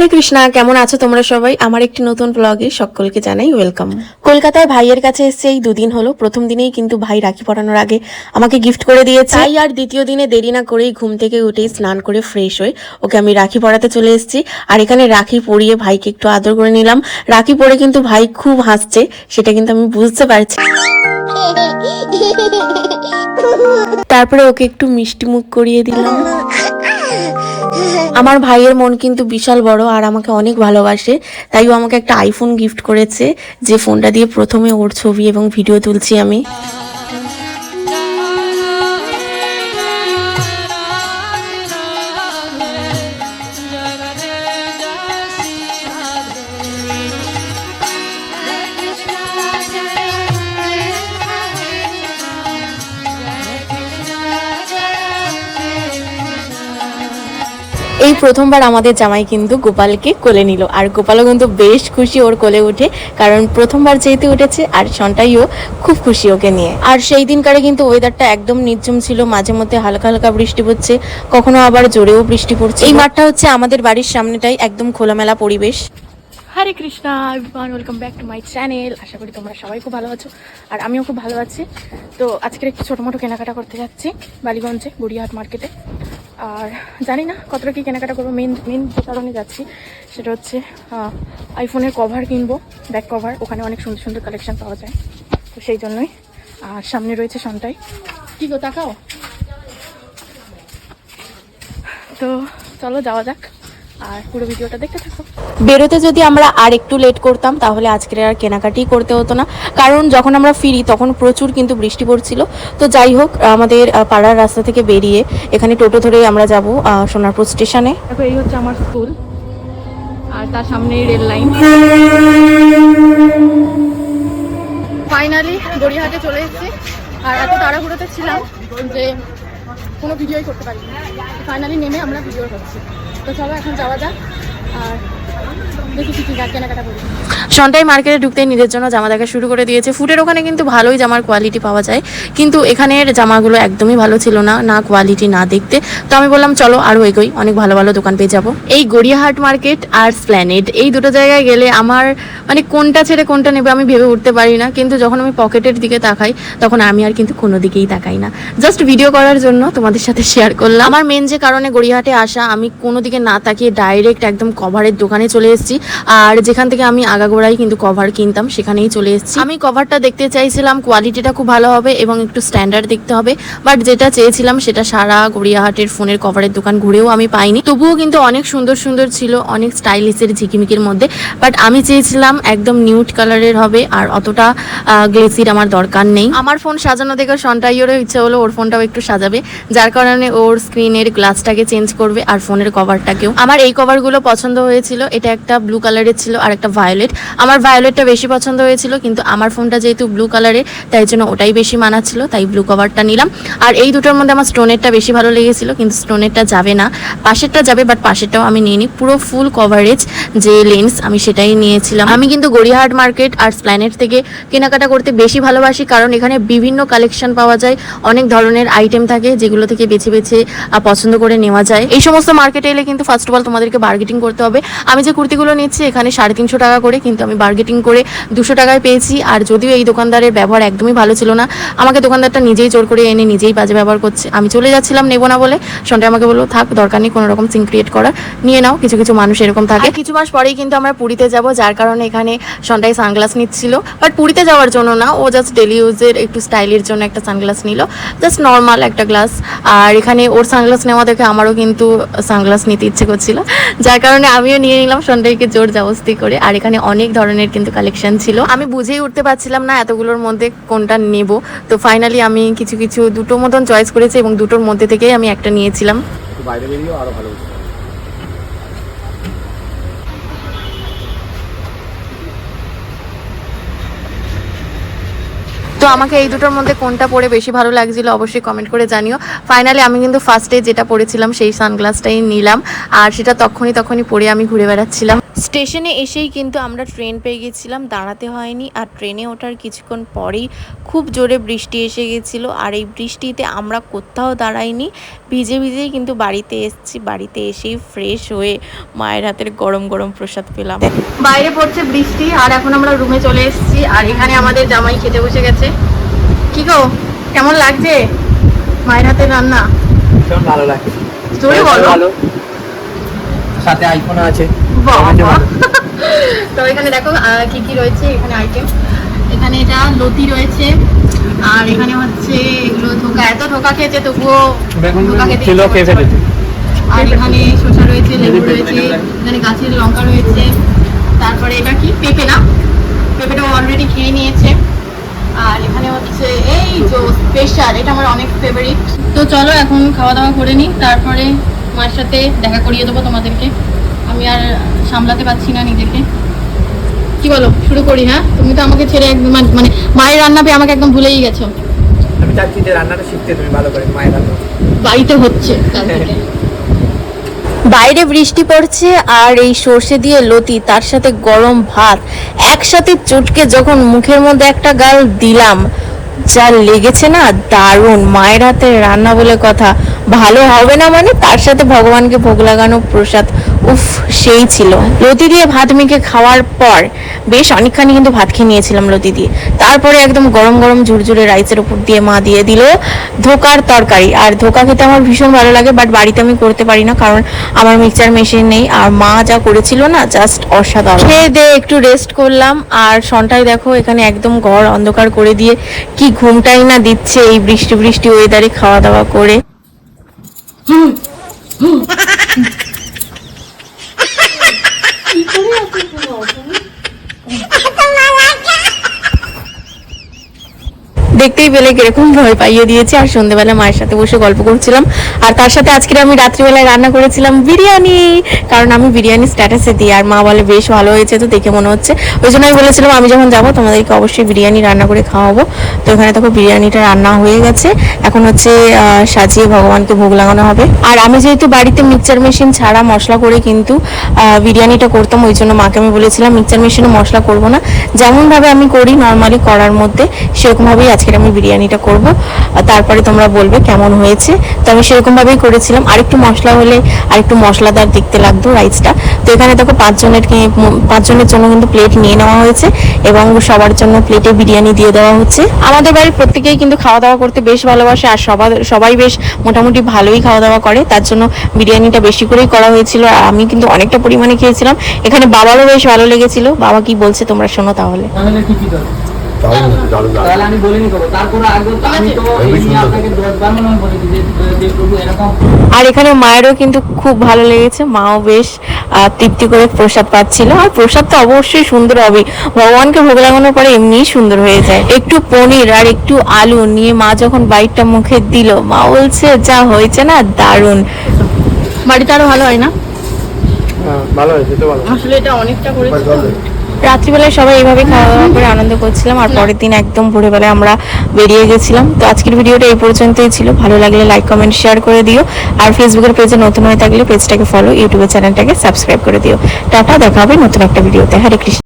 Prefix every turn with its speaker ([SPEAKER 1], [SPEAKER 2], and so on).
[SPEAKER 1] হরে কৃষ্ণা কেমন আছো তোমরা সবাই? আমার একটি নতুন ব্লগে সকলকে জানাই ওয়েলকাম কলকাতায় ভাইয়ের কাছে এসছে এই দুদিন হলো। প্রথম দিনেই কিন্তু ভাই রাখি পরানোর আগে আমাকে গিফট করে দিয়েছে। তাই আর দ্বিতীয় দিনে দেরি না করেই ঘুম থেকে উঠেই স্নান করে ফ্রেশ হয়ে ওকে আমি রাখি পড়াতে চলে এসেছি। আর এখানে রাখি পরিয়ে ভাইকে একটু আদর করে নিলাম। রাখি পরে কিন্তু ভাই খুব হাসছে সেটা কিন্তু আমি বুঝতে পারছি। তারপরে ওকে একটু মিষ্টি মুখ করিয়ে দিলাম। আমার ভাইয়ের মন কিন্তু বিশাল বড় আর আমাকে অনেক ভালোবাসে। তাই ও আমাকে একটা আইফোন গিফট করেছে, যে ফোনটা দিয়ে প্রথমে ওর ছবি এবং ভিডিও তুলছি আমি। প্রথমবার আমাদের জামাই কিন্তু গোপালকে কোলে নিল। আর গোপালও কিন্তু বেশ খুশি ওর কোলে উঠে, কারণ প্রথমবার যেহেতু উঠেছে আর সন্টাইও খুব খুশি ওকে নিয়ে। আর সেই দিনকারে কিন্তু ওয়েদারটা একদম নির্জম ছিল, মাঝে মধ্যে হালকা হালকা বৃষ্টি পড়ছে কখনো আবার জোরেও বৃষ্টি পড়ছে। এই মাঠটা হচ্ছে আমাদের বাড়ির সামনেটাই, একদম খোলামেলা পরিবেশ। Hare Krishna welcome back to my channel আশা করি তোমরা সবাই খুব ভালো আছো, আর আমিও খুব ভালো আছি। তো আজকের একটু ছোটো মোটো কেনাকাটা করতে যাচ্ছি, বালিগঞ্জে গড়িয়াহাট মার্কেটে আর জানি না কতটা কী কেনাকাটা করব। মেন মেন যে কারণে যাচ্ছি সেটা হচ্ছে আইফোনের কভার কিনবো ব্যাক কভার ওখানে অনেক সুন্দর সুন্দর কালেকশান পাওয়া যায়। তো সেই জন্যই আর সামনে রয়েছে সন্তাই কি গো তাকাও। তো চলো যাওয়া যাক। আর পুরো ভিডিওটা দেখতে থাকো। বেরোতে যদি আমরা আর একটু লেট করতাম তাহলে আজকের আর কেনাকাটি করতে হতো না। কারণ যখন আমরা ফিরি তখন প্রচুর কিন্তু বৃষ্টি পড়ছিল। তো যাই হোক আমাদের পাড়ার রাস্তা থেকে বেরিয়ে এখানে টোটো ধরে আমরা যাব সোনারপুর স্টেশনে দেখো এই হচ্ছে আমার স্কুল আর তার সামনেই রেল লাইন ফাইনালি গড়িয়াহাটে চলে এসেছি। আর এত তাড়াহুড়োতে ছিলাম যে কোনো ভিডিওই করতে পারি ফাইনালি নেমে আমরা ভিডিও করছি। তো চলো এখন যাওয়া যাক। আর সন্টাই মার্কেটে ঢুকতে নিজের জন্য জামা দেখা শুরু করে দিয়েছে। ফুটের ওখানে কিন্তু ভালোই জামার কোয়ালিটি পাওয়া যায়। কিন্তু এখানের জামাগুলো একদমই ভালো ছিল না না কোয়ালিটি না দেখতে। তো আমি বললাম, চলো আরও এগোই, অনেক ভালো ভালো দোকান পেয়ে যাব। এই গড়িয়াহাট মার্কেট আর স্প্ল্যানেড এই দুটো জায়গায় গেলে আমার মানে কোনটা ছেড়ে কোনটা নেবে আমি ভেবে উঠতে পারি না। কিন্তু যখন আমি পকেটের দিকে তাকাই, তখন আমি আর কিন্তু কোনো দিকেই তাকাই না। জাস্ট ভিডিও করার জন্য তোমাদের সাথে শেয়ার করলাম। আমার মেন যে কারণে গড়িয়াহাটে আসা, আমি কোনো দিকে না তাকিয়ে ডাইরেক্ট একদম কভারের দোকানে চলে এসেছি। আর যেখান থেকে আমি আগাগোড়াই কিন্তু কভার কিনতাম, সেখানেই চলে এসেছি। আমি কভারটা দেখতে চাইছিলাম কোয়ালিটিটা খুব ভালো হবে এবং একটু স্ট্যান্ডার্ড দেখতে হবে। বাট যেটা চেয়েছিলাম সেটা সারা গড়িয়াহাটের ফোনের কভারের দোকান ঘুরেও আমি পাইনি। তবুও কিন্তু অনেক সুন্দর সুন্দর ছিল, অনেক স্টাইলিশের ঝিকিমিকির মধ্যে। বাট আমি চেয়েছিলাম একদম নিউট কালারের হবে, আর অতটা গ্লেসির আমার দরকার নেই। আমার ফোন সাজানো দেখে সন্টাইয়েরও ইচ্ছে হলো ওর ফোনটাও একটু সাজাবে, যার কারণে ওর স্ক্রিনের গ্লাসটাকে চেঞ্জ করবে আর ফোনের কভারটাকেও আমার এই কভারগুলো পছন্দ হয়েছিল, এটা একটা ব্লু কালারের ছিল আর একটা ভায়োলেট আমার ভায়োলেটটা বেশি পছন্দ হয়েছিল, কিন্তু আমার ফোনটা যেহেতু ব্লু কালারের তাই জন্য ওটাই বেশি মানাচ্ছিল, তাই ব্লু কভারটা নিলাম। আর এই দুটোর মধ্যে আমার স্টোনেরটা বেশি ভালো লেগেছিল, কিন্তু স্টোনেরটা যাবে না। পাশেরটা যাবে বাট পাশেরটাও আমি নিয়ে নিই পুরো ফুল কভারেজ যে লেন্স আমি সেটাই নিয়েছিলাম। আমি কিন্তু গড়িয়াহাট মার্কেট আর স্প্ল্যানেট থেকে কেনাকাটা করতে বেশি ভালোবাসি, কারণ এখানে বিভিন্ন কালেকশন পাওয়া যায়। অনেক ধরনের আইটেম থাকে, যেগুলো থেকে বেছে বেছে পছন্দ করে নেওয়া যায়। এই সমস্ত মার্কেটে এলে কিন্তু ফার্স্ট অফ অল তোমাদেরকে বার্গেটিং করতে হবে। আমি যে কুর্তিগুলো নিচ্ছি, এখানে সাড়ে তিনশো টাকা করে, কিন্তু আমি বার্গেটিং করে দুশো টাকায় পেয়েছি। আর যদিও এই দোকানদারের ব্যবহার একদমই ভালো ছিল না, আমাকে দোকানদারটা নিজেই জোর করে এনে নিজেই বাজে ব্যবহার করছে। আমি চলে যাচ্ছিলাম নেব না বলে। সন্ধ্যা আমাকে বলল, থাক, দরকার নেই, কোনো রকম সিন ক্রিয়েট করার। নিয়ে নাও, কিছু কিছু মানুষ এরকম থাকে। কিছু মাস পরেই কিন্তু আমরা পুরীতে যাব, যার কারণে এখানে সন্ধ্যায় সানগ্লাস নিচ্ছিল। বাট পুরীতে যাওয়ার জন্য না, ও জাস্ট ডেলি ইউজের একটু স্টাইলের জন্য একটা সানগ্লাস নিল। জাস্ট নর্মাল একটা গ্লাস আর এখানে ওর সানগ্লাস নেওয়া দেখে আমারও কিন্তু সানগ্লাস নিতে ইচ্ছে করছিল। যার কারণে আমিও নিয়ে নিলাম সন্ধ্যাকে জোর জবস্তি করে, আর এখানে অনেক ধরনের কিন্তু কালেকশন ছিল। আমি বুঝেই উঠতে পারছিলাম না এতগুলোর মধ্যে কোনটা নেব। তো ফাইনালি আমি কিছু কিছু দুটো মতন চয়েস করেছি এবং দুটোর মধ্যে থেকেই আমি একটা নিয়েছিলাম।
[SPEAKER 2] বাইরে বেরিয়েও ভালো
[SPEAKER 1] আমাকে এই দুটোর মধ্যে কোনটা পরে বেশি ভালো লাগছিল অবশ্যই কমেন্ট করে জানিও। ফাইনালি আমি কিন্তু ফার্স্টে যেটা পরেছিলাম সেই সানগ্লাসটাই নিলাম। আর সেটা তখনই তখনই পরে আমি ঘুরে বেড়াচ্ছিলাম। স্টেশনে এসেই কিন্তু আমরা ট্রেন পেয়ে গেছিলাম দাঁড়াতে হয়নি আর ট্রেনে ওঠার কিছুক্ষণ পরেই খুব জোরে বৃষ্টি এসে গেছিল আর এই বৃষ্টিতে আমরা কোথাও দাঁড়াইনি ভিজে ভিজেই কিন্তু বাড়িতে এসেছি বাড়িতে এসেই ফ্রেশ হয়ে মায়ের হাতের গরম গরম প্রসাদ পেলাম।
[SPEAKER 3] বাইরে পড়ছে বৃষ্টি আর এখন আমরা রুমে চলে এসেছি আর এখানে আমাদের জামাই খেতে বসে গেছে। কি গো কেমন লাগছে মায়ের হাতের রান্না?
[SPEAKER 4] ভালো লাগে
[SPEAKER 3] জোরে বলো।
[SPEAKER 4] সাথে আইফোন আছে।
[SPEAKER 3] তো এখানে দেখো কি কি রয়েছে এখানে আইটেম এখানে এটা লতি রয়েছে আর এখানে হচ্ছে এগুলো ধোকা এত ধোকা খেয়েছে তবুও ধোকা খেতে আর এখানে শসা রয়েছে লেবু রয়েছে এখানে গাছের লঙ্কা রয়েছে। তারপরে এটা কি? পেঁপে না? পেঁপেটা অলরেডি খেয়ে নিয়েছে। আর এখানে হচ্ছে এই যে স্পেশাল এটা আমার অনেক ফেভারিট তো চলো এখন খাওয়া দাওয়া করে নিই তারপরে মায়ের সাথে দেখা করিয়ে দেবো তোমাদেরকে। আমি আর সামলাতে পারছি না নিজেকে। কি বলো শুরু করি হ্যাঁ? তুমি তো আমাকে ছেড়ে একদম মানে- মানে মায়ের রান্না পেয়ে আমাকে একদম ভুলেই গেছো।
[SPEAKER 4] আমি চাচ্ছি যে রান্নাটা শিখতে তুমি ভালো করে মায়ের রান্না।
[SPEAKER 3] বাড়িতে হচ্ছে
[SPEAKER 1] বাইরে বৃষ্টি পড়ছে আর এই সর্ষে দিয়ে লতি তার সাথে গরম ভাত। একসাথে চটকে যখন মুখের মধ্যে একটা গাল দিলাম যা লেগেছে না দারুণ মায়ের হাতে রান্না বলে কথা। ভালো হবে না মানে তার সাথে ভগবানকে ভোগ লাগানো প্রসাদ, উফ, সেই ছিল। লতি দিয়ে ভাত মেখে খাওয়ার পর বেশ অনেকখানি কিন্তু ভাত খেয়ে নিয়েছিলাম লতি দিয়ে। তারপরে একদম গরম গরম ঝুরঝুরে রাইসের উপর দিয়ে মা দিয়ে দিল ধোকার তরকারি। আর ধোকা খেতে আমার ভীষণ ভালো লাগে বাট বাড়িতে আমি করতে পারি না কারণ আমার মিক্সচার মেশিন নেই। আর মা যা করেছিল না জাস্ট অসাধারণ। খেয়ে দিয়ে একটু রেস্ট করলাম, আর সন্টায় দেখো এখানে একদম ঘর অন্ধকার করে দিয়ে কি ঘুমটাই না দিচ্ছে এই বৃষ্টি বৃষ্টি ওয়েদারে খাওয়া দাওয়া করে। পেলে কীরকম ভয় পাইয়ে দিয়েছে, আর সন্ধ্যেবেলা মায়ের সাথে বসে গল্প করছিলাম। আর তার সাথে আজকে আমি রাত্রিবেলায় রান্না করেছিলাম বিরিয়ানি। কারণ আমি বিরিয়ানি স্ট্যাটাসে দিই, আর মা বলে বেশ ভালো হয়েছে তো দেখে মনে হচ্ছে। ওই জন্য আমি বলেছিলাম, আমি যখন যাব তোমাদেরকে অবশ্যই বিরিয়ানি রান্না করে খাওয়াবো। তো এখানে দেখো বিরিয়ানিটা রান্না হয়ে গেছে। এখন হচ্ছে সাজিয়ে ভগবানকে ভোগ লাগানো হবে। আর আমি যেহেতু বাড়িতে মিক্সচার মেশিন ছাড়া মশলা করে কিন্তু বিরিয়ানিটা করতাম, ওই জন্য মাকে আমি বলেছিলাম মিক্সচার মেশিনে মশলা করব না। যেমনভাবে আমি করি নর্মালি করার মধ্যে, সেরকমভাবেই আজকের আমি বিরিয়ানিটা করব আর তারপরে তোমরা বলবে কেমন হয়েছে। তো আমি সেরকমভাবেই করেছিলাম। আরেকটু মশলা হলে আরেকটু মশলাদার দেখতে লাগতো রাইসটা তো এখানে দেখো পাঁচজনের পাঁচজনের জন্য কিন্তু প্লেট নিয়ে নেওয়া হয়েছে এবং সবার জন্য প্লেটে বিরিয়ানি দিয়ে দেওয়া হচ্ছে। আমাদের বাড়ির প্রত্যেকেই কিন্তু খাওয়া দাওয়া করতে বেশ ভালোবাসে আর সবার সবাই বেশ মোটামুটি ভালোই খাওয়া দাওয়া করে। তার জন্য বিরিয়ানিটা বেশি করেই করা হয়েছিল আর আমি কিন্তু অনেকটা পরিমাণে খেয়েছিলাম। এখানে বাবারও বেশ ভালো লেগেছিল। বাবা কি বলছে তোমরা শোনো তাহলে।
[SPEAKER 5] তাহলে আমি তারপরে আগে তো আমি তো আপনাকে দশবার মনে হয় বলেছি যে যে প্রভু এরকম
[SPEAKER 1] আর এখানে মায়েরও কিন্তু খুব ভালো লেগেছে মাও বেশ তৃপ্তি করে প্রসাদ পাচ্ছিল। আর প্রসাদ তো অবশ্যই সুন্দর হবে। ভগবানকে ভোগ লাগানোর পরে এমনিই সুন্দর হয়ে যায়। একটু পনির আর একটু আলু নিয়ে মা যখন বাইকটা মুখে দিল মা বলছে যা হয়েছে না দারুণ।
[SPEAKER 3] বাড়িতে আরও ভালো হয় না?
[SPEAKER 4] হ্যাঁ, ভালো হয়েছে তো ভালো।
[SPEAKER 3] আসলে এটা অনেকটা করেছি।
[SPEAKER 1] রাত্রিবেলায় সবাই এইভাবে খাওয়া দাওয়া করে আনন্দ করছিলাম আর পরের দিন একদম ভোরবেলায় আমরা বেরিয়ে গেছিলাম। তো আজকের ভিডিওটা এই পর্যন্তই ছিল। ভালো লাগলে লাইক কমেন্ট শেয়ার করে দিও। আর ফেসবুকের পেজে নতুন হয়ে থাকলে পেজটাকে ফলো ইউটিউবের চ্যানেলটাকে সাবস্ক্রাইব করে দিও। টাটা দেখা হবে নতুন একটা ভিডিওতে। হরে কৃষ্ণ।